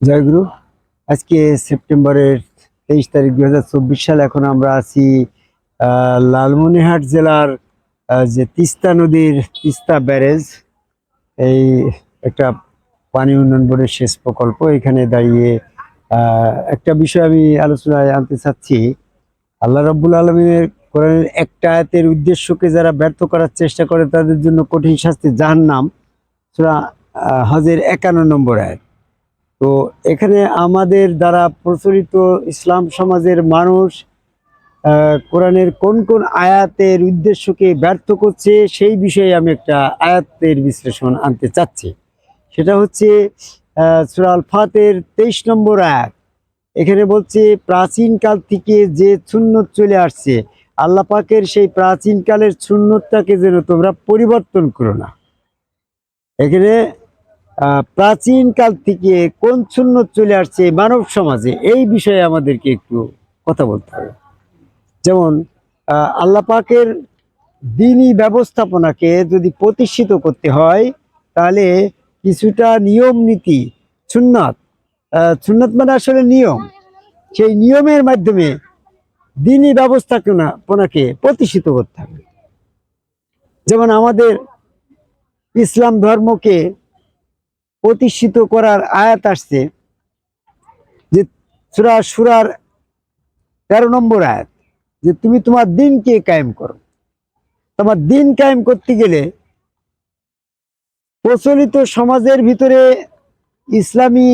জয়গুরু আজকে সেপ্টেম্বরের তেইশ তারিখ দু হাজার চব্বিশ সাল এখন আমরা আছি আহ, লালমনিরহাট জেলার যে তিস্তা নদীর তিস্তা ব্যারেজ এই একটা পানি উন্নয়ন বোর্ডের শেষ প্রকল্প। এখানে দাঁড়িয়ে একটা বিষয় আমি আলোচনায় আনতে চাচ্ছি। আল্লাহ রব্বুল আলমিনের কোরআনের একটা আয়াতের উদ্দেশ্যকে যারা ব্যর্থ করার চেষ্টা করে তাদের জন্য কঠিন শাস্তি জাহান্নাম সুরা হজের একান্ন নম্বর আয়াত। তো এখানে আমাদের দ্বারা প্রচলিত ইসলাম সমাজের মানুষ কোরআনের কোন কোন আয়াতের উদ্দেশ্যকে ব্যর্থ করছে সেই বিষয়ে আমি একটা আয়াতের বিশ্লেষণ আনতে চাচ্ছি। সেটা হচ্ছে সুরাল ফাতের তেইশ নম্বর আয়াত। এখানে বলছে, প্রাচীনকাল থেকে যে সুন্নত চলে আসছে, আল্লাহ পাকের সেই প্রাচীনকালের সুন্নতটাকে যেন তোমরা পরিবর্তন করো না। এখানে প্রাচীনকাল থেকে কোন সুন্নত চলে আসছে মানব সমাজে এই বিষয়ে আমাদেরকে একটু কথা বলতে হবে। যেমন আহ, আল্লাহ পাকের দিনই ব্যবস্থাপনাকে যদি প্রতিষ্ঠিত করতে হয় তাহলে কিছুটা নিয়ম নীতি সুন্নত সুন্নত মানে আসলে নিয়ম সেই নিয়মের মাধ্যমে দিনই ব্যবস্থাপনাকে প্রতিষ্ঠিত করতে হবে। যেমন আমাদের ইসলাম ধর্মকে প্রতিষ্ঠিত করার আয়াত আসছে যে সুরা সুরার তেরো নম্বর আয়াত, যে তুমি তোমার দিনকে কায়েম করো। তোমার দিন কায়েম করতে গেলে প্রচলিত সমাজের ভিতরে ইসলামী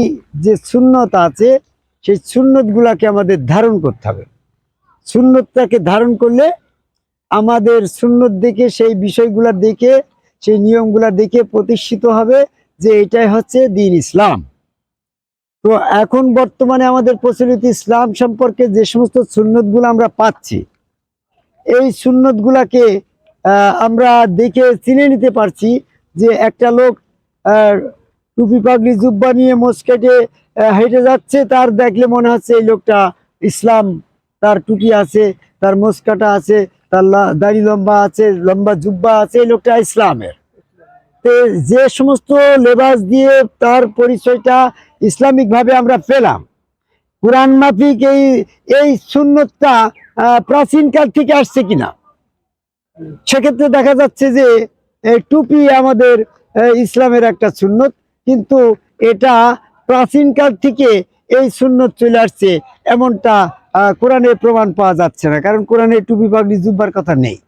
যে সুন্নত আছে, সেই সুন্নত গুলাকে আমাদের ধারণ করতে হবে। সুন্নতটাকে ধারণ করলে আমাদের সুন্নত দেখে, সেই বিষয়গুলা দেখে, সেই নিয়মগুলা দেখে প্রতিষ্ঠিত হবে যে এটাই হচ্ছে দিন ইসলাম। তো এখন বর্তমানে আমাদের প্রচলিত ইসলাম সম্পর্কে যে সমস্ত সুন্নতগুলো আমরা পাচ্ছি, এই সুন্নতগুলাকে আমরা দেখে চিনে নিতে পারছি যে একটা লোক টুপি পাগড়ি জুব্বা নিয়ে মোসকেটে হেঁটে যাচ্ছে, তার দেখলে মনে হচ্ছে এই লোকটা ইসলাম, তার টুপি আছে, তার মোসকাটা আছে, তার দাড়ি লম্বা আছে, লম্বা জুব্বা আছে, এই লোকটা ইসলামের। যে সমস্ত লেবাস দিয়ে তার পরিচয়টা ইসলামিক ভাবে আমরা পেলাম। কোরআন মাফিক এই এই সুন্নতটা আহ, প্রাচীনকাল থেকে আসছে কিনা? সেক্ষেত্রে দেখা যাচ্ছে যে টুপি আমাদের ইসলামের একটা সুন্নত কিন্তু এটা প্রাচীনকাল থেকে এই সুন্নত চলে আসছে এমনটা কোরআনে প্রমাণ পাওয়া যাচ্ছে না কারণ কোরআনে টুপি পাগড়ি জুব্বার কথা নেই।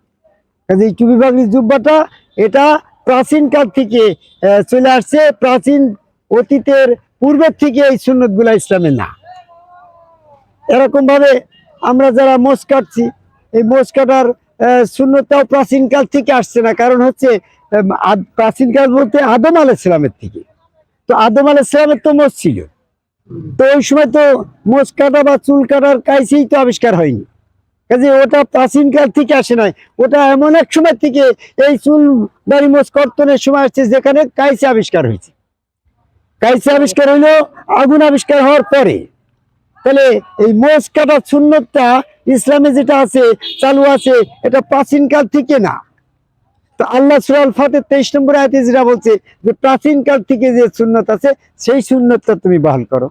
কাজে এই টুপি পাগড়ি জুব্বাটা এটা প্রাচীনকাল থেকে চলে আসছে। প্রাচীন অতীতের পূর্বের থেকে এই সুন্নতগুলা ইসলামে না। এরকম ভাবে আমরা যারা মোষ কাটছি, এই মোষ কাটার সুন্নতটাও প্রাচীনকাল থেকে আসছে না। কারণ হচ্ছে প্রাচীনকাল বলতে আদম আল ইসলামের থেকে। তো আদম আল ইসলামের তো মোষ ছিল। তো ওই সময় তো মোষ কাটা বা চুল কাটার কাইসেই তো আবিষ্কার হয়নি। কাজে ওটা প্রাচীনকাল থেকে আসে নাই। ওটা এমন এক সময় থেকে এই চুল দাড়ি মোষ কর্তনের সময় আসছে যেখানে কাইসে আবিষ্কার হয়েছে। কাইসে আবিষ্কার হইল, আগুন আবিষ্কার হওয়ার পরে। তাহলে এই মোষ কাটার সুন্নতটা ইসলামে যেটা আছে, চালু আছে, এটা প্রাচীনকাল থেকে না। তো আল্লাহ সুরাল ফাতের তেইশ নম্বর আয়তে যেটা বলছে যে প্রাচীনকাল থেকে যে সুন্নত আছে, সেই সুন্নতটা তুমি বহাল করো।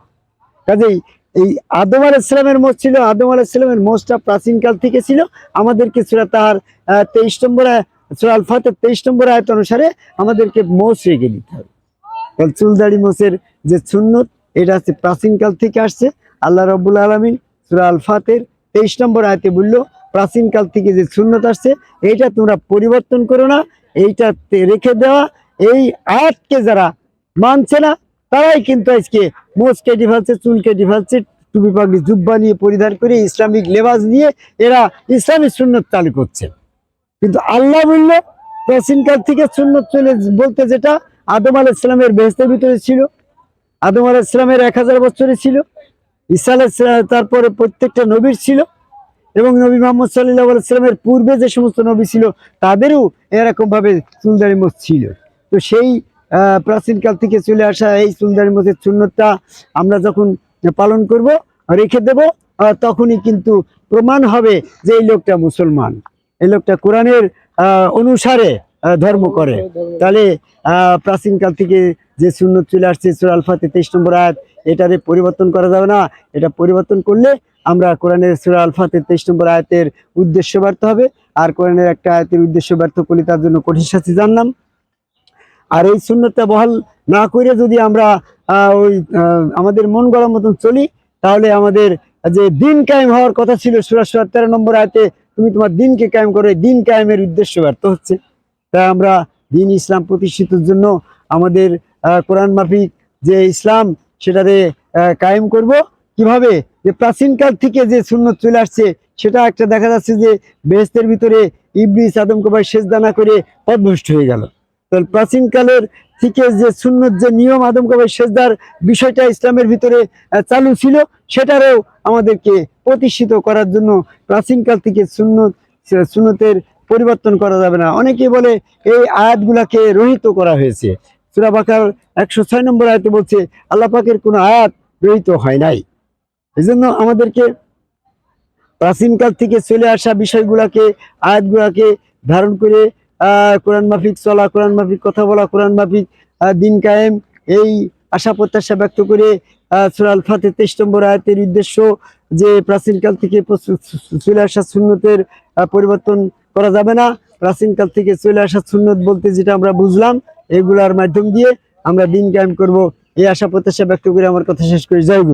কাজেই এই আদম আল ইসলামের মোষ ছিল, আদম আল ইসলামের মোষটা প্রাচীনকাল থেকে ছিল। আমাদেরকে সুরা তাহার তেইশ নম্বর সুরাল ফাতের তেইশ নম্বর আয়ত অনুসারে আমাদেরকে মোষ রেখে দিতে হবে। কারণ চুলদাড়ি মোষের যে সুন্নত, এটা হচ্ছে প্রাচীনকাল থেকে আসছে। আল্লাহ রব্বুল আলমিন সুরা আলফাতের তেইশ নম্বর আয়তে বলল, প্রাচীনকাল থেকে যে সুন্নত আসছে, এইটা তোমরা পরিবর্তন করো না এইটা রেখে দেওয়া। এই আয়াতকে যারা মানছে না তারাই কিন্তু আজকে মোজ কেটে ফেলছে, চুল কেটে ফেলছে, টুপি পাগড়ি, জুব্বা নিয়ে পরিধান করে ইসলামিক লেবাস নিয়ে এরা ইসলামিক সুন্নত চালু করছে। কিন্তু আল্লাহ বলল প্রাচীনকাল থেকে সুন্নত চলে বলতে যেটা আদম আল ইসলামের বেহস্তের ভিতরে ছিল, আদম আল ইসলামের এক হাজার বছরে ছিল আলাইহিস তারপরে প্রত্যেকটা নবীর ছিল এবং নবী মোহাম্মদ সাল্লাহ ইসলামের পূর্বে যে সমস্ত নবী ছিল, তাদেরও এরকম ভাবে চুলদারি মোচ ছিল। তো সেই প্রাচীনকাল থেকে চলে আসা এই চুলদারি মোচের সুন্নতটা আমরা যখন পালন করব, রেখে দেব তখনই কিন্তু প্রমাণ হবে যে এই লোকটা মুসলমান। এই লোকটা কোরআনের অনুসারে ধর্ম করে। তাহলে প্রাচীনকাল থেকে যে সুন্নত চলে আসছে, সুরা আল ফাতে তেইশ নম্বর আয়াত, এটারে পরিবর্তন করা যাবে না। এটা পরিবর্তন করলে আমরা কোরআনের সুরা আল ফাতে তেইশ নম্বর আয়াতের উদ্দেশ্য ব্যর্থ হবে। আর কোরআনের একটা আয়াতের উদ্দেশ্য ব্যর্থ করলে তার জন্য কঠিন শাস্তি জানলাম আর এই শূন্যতা বহাল না করে যদি আমরা ওই আমাদের মন গড়ার মতন চলি, তাহলে আমাদের যে দিন কায়েম হওয়ার কথা ছিল সুরা সুরা তেরো নম্বর আয়তে, তুমি তোমার দিনকে কায়েম করো দিন কায়েমের উদ্দেশ্য ব্যর্থ হচ্ছে। তাই আমরা দিন ইসলাম প্রতিষ্ঠিতের জন্য আমাদের কোরআন মাফিক যে ইসলাম, সেটাতে কায়েম করব। কীভাবে? যে প্রাচীনকাল থেকে যে শূন্য চলে আসছে, সেটা একটা দেখা যাচ্ছে যে বেহেস্তের ভিতরে ইবলিস আদমকে ভাই সেজদানা করে পদভ্রষ্ট হয়ে গেল। প্রাচীনকালের থেকে যে সুন্নত যে নিয়ম আদম কবাই সেজদার বিষয়টা ইসলামের ভিতরে চালু ছিল, সেটারও আমাদেরকে প্রতিষ্ঠিত করার জন্য প্রাচীনকাল থেকে সুন্নত সুন্নতের পরিবর্তন করা যাবে না। অনেকে বলে এই আয়াতগুলাকে রহিত করা হয়েছে। সুরা বাকার একশো ছয় নম্বর আয়াতে বলছে, আল্লাহ পাকের কোনো আয়াত রহিত হয় নাই। এই জন্য আমাদেরকে প্রাচীনকাল থেকে চলে আসা বিষয়গুলাকে, আয়াতগুলাকে ধারণ করে কোরআন মাফিক চলা কোরআন মাফিক কথা বলা কোরআন মাফিক দিন কায়েম। এই আশা প্রত্যাশা ব্যক্ত করে আহ, সূরা আল ফাতে তেইশ নম্বর আয়াতের উদ্দেশ্য যে প্রাচীনকাল থেকে চলে আসা সুন্নতের পরিবর্তন করা যাবে না। প্রাচীনকাল থেকে চলে আসা সুন্নত বলতে যেটা আমরা বুঝলাম এগুলার মাধ্যম দিয়ে আমরা দিন কায়েম করব। এই আশা প্রত্যাশা ব্যক্ত করে আমার কথা শেষ করে। গুরু।